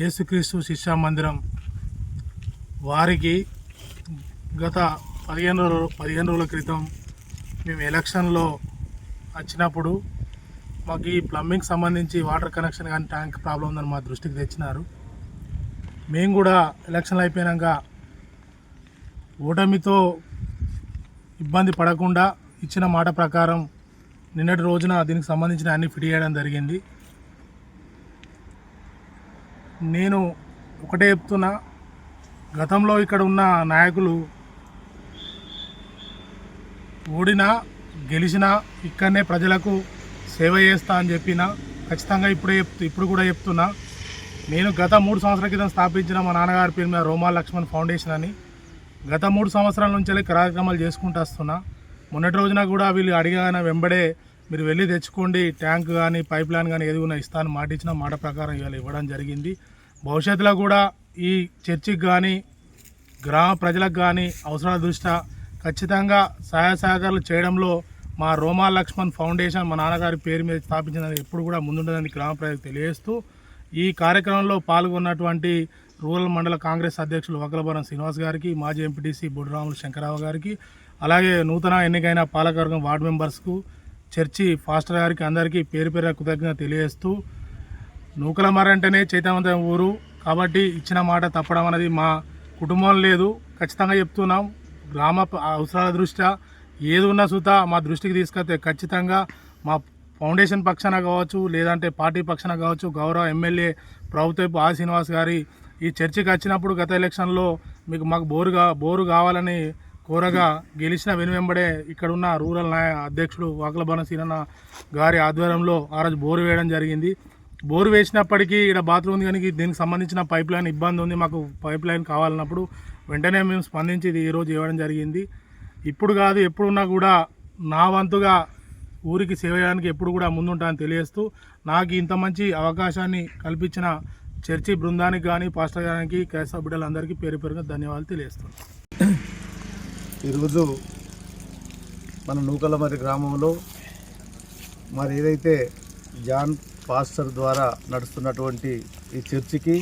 యేసుక్రీస్తు శిక్షా మందిరం వారికి గత పదిహేను రోజులు పదిహేను రోజుల క్రితం మేము ఎలక్షన్లో వచ్చినప్పుడు మాకు ఈ ప్లంబింగ్ సంబంధించి వాటర్ కనెక్షన్ కానీ ట్యాంక్ ప్రాబ్లం ఉందని మా దృష్టికి తెచ్చినారు. మేము కూడా ఎలక్షన్లు అయిపోయాక ఓటమితో ఇబ్బంది పడకుండా ఇచ్చిన మాట ప్రకారం నిన్నటి రోజున దీనికి సంబంధించిన అన్ని ఫిట్ చేయడం జరిగింది. నేను ఒకటే చెప్తున్నా గతంలో ఇక్కడ ఉన్న నాయకులు ఓడినా గెలిచినా ఇక్కడనే ప్రజలకు సేవ చేస్తా అని చెప్పిన ఖచ్చితంగా ఇప్పుడే చెప్తూ ఇప్పుడు కూడా చెప్తున్నా. నేను గత మూడు సంవత్సరాల క్రితం స్థాపించిన మా నాన్నగారి పేరు మీద రోమా లక్ష్మణ్ ఫౌండేషన్ అని. గత మూడు సంవత్సరాల నుంచి కార్యక్రమాలు చేసుకుంటూ వస్తున్నా. మొన్నటి రోజున కూడా వీళ్ళు అడిగాన వెంబడే మీరు వెళ్ళి తెచ్చుకోండి ట్యాంక్ కానీ పైప్ లైన్ కానీ ఏది ఉన్నా ఇస్తాను మాట ఇచ్చిన మాట ప్రకారం ఇవాళ ఇవ్వడం జరిగింది. భవిష్యత్తులో కూడా ఈ చర్చికి కానీ గ్రామ ప్రజలకు కానీ అవసరాల దృష్ట్యా ఖచ్చితంగా సహాయ సహకారాలు చేయడంలో మా రోమా లక్ష్మణ్ ఫౌండేషన్ మా నాన్నగారి పేరు మీద స్థాపించినది ఎప్పుడు కూడా ముందుంటుందని గ్రామ ప్రజలకు తెలియజేస్తూ ఈ కార్యక్రమంలో పాల్గొన్నటువంటి రూరల్ మండల కాంగ్రెస్ అధ్యక్షులు వకలవరం శ్రీనివాస్ గారికి మాజీ ఎంపీటీసీ బుడ్రాములు శంకరరావు గారికి అలాగే నూతన ఎన్నికైన పాలకవర్గం వార్డు మెంబర్స్కు చర్చి ఫాస్టర్ గారికి అందరికీ పేరు పేరు కృతజ్ఞత తెలియజేస్తూ నూకలమర అంటేనే చైతన్యవంతమైన ఊరు. కాబట్టి ఇచ్చిన మాట తప్పడం అనేది మా కుటుంబం లేదు. ఖచ్చితంగా చెప్తున్నాం. గ్రామ అవసరాల దృష్ట్యా ఏది ఉన్నా సుత మా దృష్టికి తీసుకొస్తే ఖచ్చితంగా మా ఫౌండేషన్ పక్షాన కావచ్చు లేదంటే పార్టీ పక్షాన కావచ్చు గౌరవ ఎమ్మెల్యే ప్రభుత్వపు ఆ శ్రీనివాస్ గారి ఈ చర్చికి వచ్చినప్పుడు గత ఎలక్షన్లో మీకు మాకు బోరుగా బోరు కావాలని కోరగా గెలిచిన వెనువెంబడే ఇక్కడున్న రూరల్ నాయ అధ్యక్షుడు వాకలబన సీనన్న గారి ఆధ్వర్యంలో ఆ రోజు బోరు వేయడం జరిగింది. బోరు వేసినప్పటికీ ఇక్కడ బాత్రూమ్ ఉంది కానీ దీనికి సంబంధించిన పైప్ లైన్ ఇబ్బంది ఉంది. మాకు పైప్ లైన్ కావాలన్నప్పుడు వెంటనే మేము స్పందించి ఇది ఈరోజు ఇవ్వడం జరిగింది. ఇప్పుడు కాదు ఎప్పుడున్నా కూడా నా వంతుగా ఊరికి సేవ చేయడానికి ఎప్పుడు కూడా ముందుంటానని తెలియజేస్తూ నాకు ఇంత మంచి అవకాశాన్ని కల్పించిన చర్చి బృందానికి కానీ పాస్టర్ గారికి క్రైస్తవ బిడ్డలందరికీ పేరు పేరుగా ధన్యవాదాలు తెలియజేస్తున్నాను. ఈరోజు మన నూకలమరి గ్రామంలో మరి ఏదైతే జాన్ పాస్టర్ ద్వారా నడుస్తున్నటువంటి ఈ చర్చికి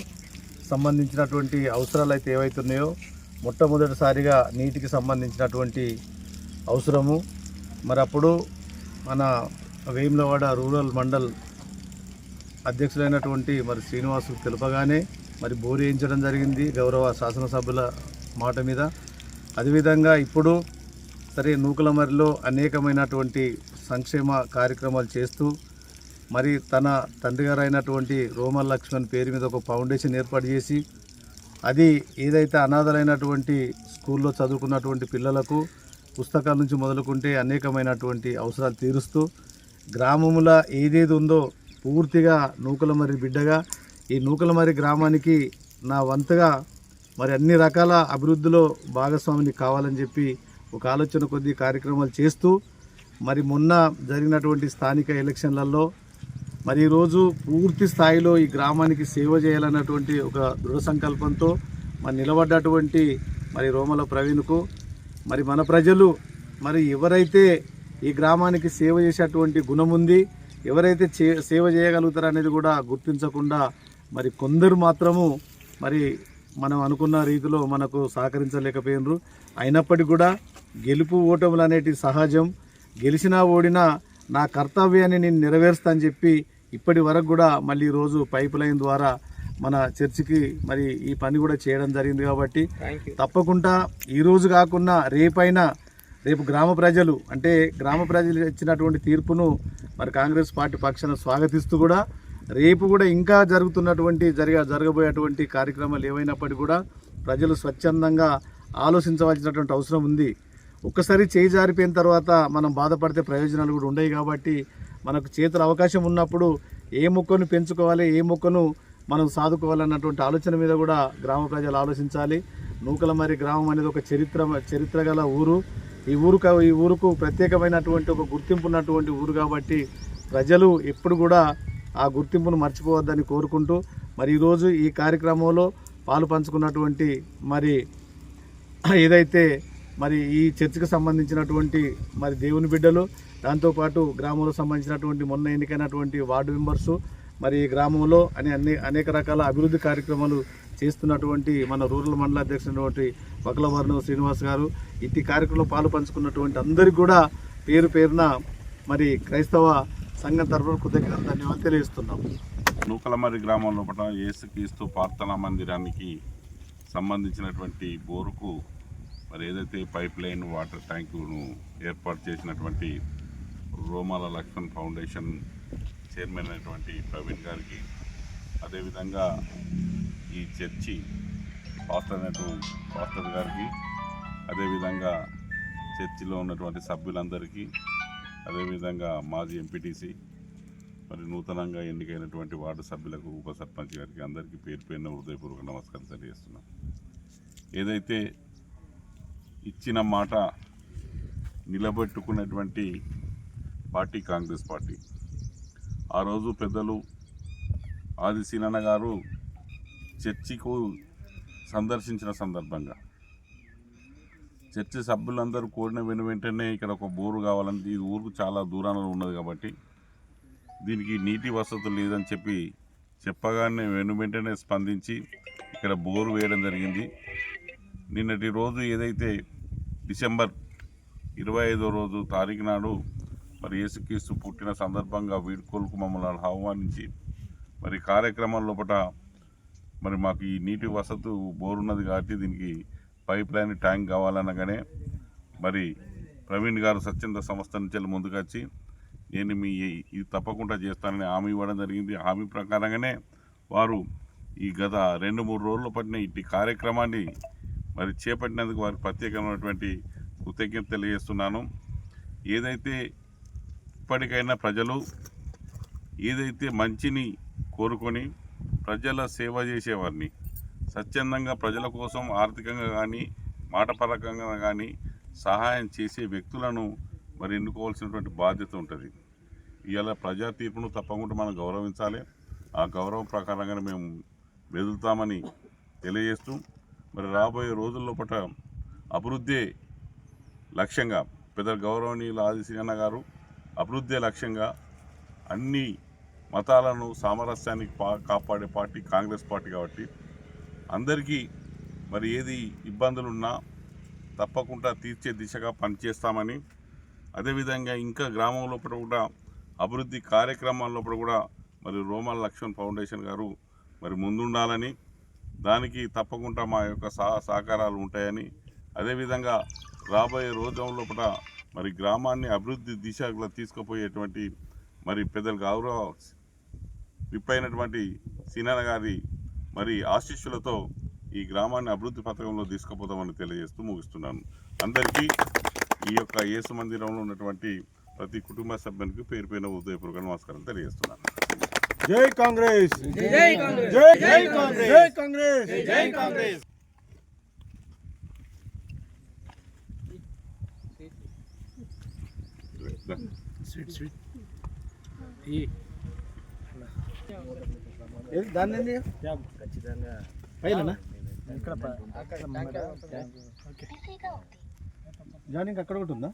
సంబంధించినటువంటి అవసరాలు అయితే ఏవైతున్నాయో మొట్టమొదటిసారిగా నీటికి సంబంధించినటువంటి అవసరము. మరి అప్పుడు మన వేములవాడ రూరల్ మండల్ అధ్యక్షులైనటువంటి మరి శ్రీనివాసులు తెలుపగానే మరి బోరు వేయించడం జరిగింది గౌరవ శాసనసభ్యుల మాట మీద. అదేవిధంగా ఇప్పుడు సరే నూకలమరిలో అనేకమైనటువంటి సంక్షేమ కార్యక్రమాలు చేస్తూ మరి తన తండ్రి గారు అయినటువంటి రోమన్ లక్ష్మణ్ పేరు మీద ఒక ఫౌండేషన్ ఏర్పాటు చేసి అది ఏదైతే అనాథలైనటువంటి స్కూల్లో చదువుకున్నటువంటి పిల్లలకు పుస్తకాల నుంచి మొదలుకుంటే అనేకమైనటువంటి అవసరాలు తీరుస్తూ గ్రామముల ఏదేది ఉందో పూర్తిగా నూకలమర్రి బిడ్డగా ఈ నూకలమర్రి గ్రామానికి నా వంతుగా మరి అన్ని రకాల అభివృద్ధిలో భాగస్వామిని కావాలని చెప్పి ఒక ఆలోచన కొద్ది కార్యక్రమాలు చేస్తూ మరి మొన్న జరిగినటువంటి స్థానిక ఎలక్షన్లలో మరి ఈరోజు పూర్తి స్థాయిలో ఈ గ్రామానికి సేవ చేయాలన్నటువంటి ఒక దృఢ సంకల్పంతో మరి నిలబడ్డటువంటి మరి రోమల ప్రవీణ్కు మరి మన ప్రజలు మరి ఎవరైతే ఈ గ్రామానికి సేవ చేసేటువంటి గుణం ఉంది ఎవరైతే చే సేవ చేయగలుగుతారు అనేది కూడా గుర్తించకుండా మరి కొందరు మాత్రము మరి మనం అనుకున్న రీతిలో మనకు సహకరించలేకపోయినరు. అయినప్పటికీ కూడా గెలుపు ఓటములు అనేటి సహజం. గెలిచినా ఓడినా నా కర్తవ్యాన్ని నేను నెరవేరుస్తా అని చెప్పి ఇప్పటి వరకు కూడా మళ్ళీ రోజు పైప్ లైన్ ద్వారా మన చర్చికి మరి ఈ పని కూడా చేయడం జరిగింది కాబట్టి తప్పకుండా ఈ రోజు కాకుండా రేపైనా రేపు గ్రామ ప్రజలు అంటే గ్రామ ప్రజలు ఇచ్చినటువంటి తీర్పును మరి కాంగ్రెస్ పార్టీ పక్షాన స్వాగతిస్తూ కూడా రేపు కూడా ఇంకా జరుగుతున్నటువంటి జరగ జరగబోయేటువంటి కార్యక్రమాలు ఏవైనప్పటికీ కూడా ప్రజలు స్వచ్ఛందంగా ఆలోచించవలసినటువంటి అవసరం ఉంది. ఒక్కసారి చేయి జారిపోయిన తర్వాత మనం బాధపడితే ప్రయోజనాలు కూడా ఉండవు కాబట్టి మనకు చేతుల అవకాశం ఉన్నప్పుడు ఏ మొక్కను పెంచుకోవాలి ఏ మొక్కను మనం సాదుకోవాలన్నటువంటి ఆలోచన మీద కూడా గ్రామ ప్రజలు ఆలోచించాలి. నూకలమరి గ్రామం అనేది ఒక చరిత్ర చరిత్ర గల ఊరు. ఈ ఊరుకు ఈ ఊరుకు ప్రత్యేకమైనటువంటి ఒక గుర్తింపు ఉన్నటువంటి ఊరు కాబట్టి ప్రజలు ఎప్పుడు కూడా ఆ గుర్తింపును మర్చిపోవద్దని కోరుకుంటూ మరి ఈరోజు ఈ కార్యక్రమంలో పాలు పంచుకున్నటువంటి మరి ఏదైతే మరి ఈ చర్చికి సంబంధించినటువంటి మరి దేవుని బిడ్డలు దాంతోపాటు గ్రామంలో సంబంధించినటువంటి మొన్న ఎన్నికైనటువంటి వార్డు మెంబర్సు మరి గ్రామంలో అని అన్ని అనేక రకాల అభివృద్ధి కార్యక్రమాలు చేస్తున్నటువంటి మన రూరల్ మండల అధ్యక్షుడైనటువంటి వకలవర్ణ శ్రీనివాస్ గారు ఇట్టి కార్యక్రమంలో పాలు పంచుకున్నటువంటి అందరికీ కూడా పేరు పేరున మరి క్రైస్తవ సంఘం తరఫున కృతజ్ఞత ధన్యవాదాలు తెలియజేస్తున్నాం. నూకలమర్రి గ్రామం లోపల ఏసుక్రీస్తు ప్రార్థనా మందిరానికి సంబంధించినటువంటి బోరుకు మరి ఏదైతే పైప్ లైన్ వాటర్ ట్యాంకును ఏర్పాటు చేసినటువంటి రోమాల లక్ష్మణ్ ఫౌండేషన్ చైర్మన్ అయినటువంటి ప్రవీణ్ గారికి అదేవిధంగా ఈ చర్చి పాస్టర్ అయినటువంటి పాస్టర్ గారికి అదేవిధంగా చర్చిలో ఉన్నటువంటి సభ్యులందరికీ అదేవిధంగా మాజీ ఎంపీటీసీ మరి నూతనంగా ఎన్నికైనటువంటి వార్డు సభ్యులకు ఉప సర్పంచ్ గారికి అందరికీ పేరు పేరున హృదయపూర్వక నమస్కారం తెలియజేస్తున్నాం. ఏదైతే ఇచ్చిన మాట నిలబెట్టుకున్నటువంటి పార్టీ కాంగ్రెస్ పార్టీ. ఆ రోజు పెద్దలు ఆది సీనన్న గారు చర్చికు సందర్శించిన సందర్భంగా. చర్చి సభ్యులందరూ కోరిన వెను వెంటనే ఇక్కడ ఒక బోరు కావాలని ఈ ఊరుకు చాలా దూరంలో ఉన్నది కాబట్టి దీనికి నీటి వసతులు లేదని చెప్పి చెప్పగానే వెను వెంటనే స్పందించి ఇక్కడ బోరు వేయడం జరిగింది. నిన్నటి రోజు ఏదైతే డిసెంబర్ ఇరవై ఐదో రోజు తారీఖు నాడు మరి యేసుక్రీస్తు పుట్టిన సందర్భంగా వీడ్కోలుకు మమ్మల్ని ఆహ్వానించి మరి కార్యక్రమం లోపల మరి మాకు ఈ నీటి వసతు బోరున్నది కాబట్టి దీనికి పైప్ లైన్ ట్యాంక్ కావాలనగానే మరి ప్రవీణ్ గారు స్వచ్ఛంద సంస్థ నుంచి ముందుకొచ్చి నేను మీ ఇది తప్పకుండా చేస్తానని హామీ ఇవ్వడం జరిగింది. హామీ ప్రకారంగానే వారు ఈ గత రెండు మూడు రోజులు పట్టిన ఇట్టి కార్యక్రమాన్ని మరి చేపట్టినందుకు వారికి ప్రత్యేకమైనటువంటి కృతజ్ఞత తెలియజేస్తున్నాను. ఏదైతే ఇప్పటికైనా ప్రజలు ఏదైతే మంచిని కోరుకొని ప్రజల సేవ చేసేవారిని స్వచ్ఛందంగా ప్రజల కోసం ఆర్థికంగా కానీ మాటపరకంగా కానీ సహాయం చేసే వ్యక్తులను మరి ఎన్నుకోవాల్సినటువంటి బాధ్యత ఉంటుంది. ఇవాళ ప్రజా తీర్పును తప్పకుండా మనం గౌరవించాలి. ఆ గౌరవం ప్రకారంగానే మేము వెదులుతామని తెలియజేస్తూ మరి రాబోయే రోజుల్లో పట అభివృద్ధి లక్ష్యంగా పెద్ద గౌరవనీయులు ఆదిశీన గారు అభివృద్ధి లక్ష్యంగా అన్ని మతాలను సామరస్యానికి పా కాపాడే పార్టీ కాంగ్రెస్ పార్టీ కాబట్టి అందరికీ మరి ఏది ఇబ్బందులున్నా తప్పకుండా తీర్చే దిశగా పనిచేస్తామని అదేవిధంగా ఇంకా గ్రామం లోపల కూడా అభివృద్ధి కార్యక్రమాల లోపల కూడా మరి రోమన్ లక్ష్మణ్ ఫౌండేషన్ గారు మరి ముందుండాలని దానికి తప్పకుండా మా యొక్క సహ సహకారాలు ఉంటాయని అదేవిధంగా రాబోయే రోజుల లోపల మరి గ్రామాన్ని అభివృద్ధి దిశగా తీసుకుపోయేటువంటి మరి పెద్దలు గౌరవ విప్పైనటువంటి సీనన్న గారి మరి ఆశీస్సులతో ఈ గ్రామాన్ని అభివృద్ధి పథకంలో తీసుకుపోతామని తెలియజేస్తూ ముగిస్తున్నాను. అందరికీ ఈ యొక్క యేసు మందిరంలో ఉన్నటువంటి ప్రతి కుటుంబ సభ్యునికి పేరు పైన ఉదయపూర్వక నమస్కారం తెలియజేస్తున్నాను. జై కాంగ్రెస్. జై కాంగ్రెస్. జై కాంగ్రెస్. జై కాంగ్రెస్. జై కాంగ్రెస్. దాన్ని ఖచ్చితంగా. పైన. జాయినింగ్ అక్కడ ఒకటి ఉందా?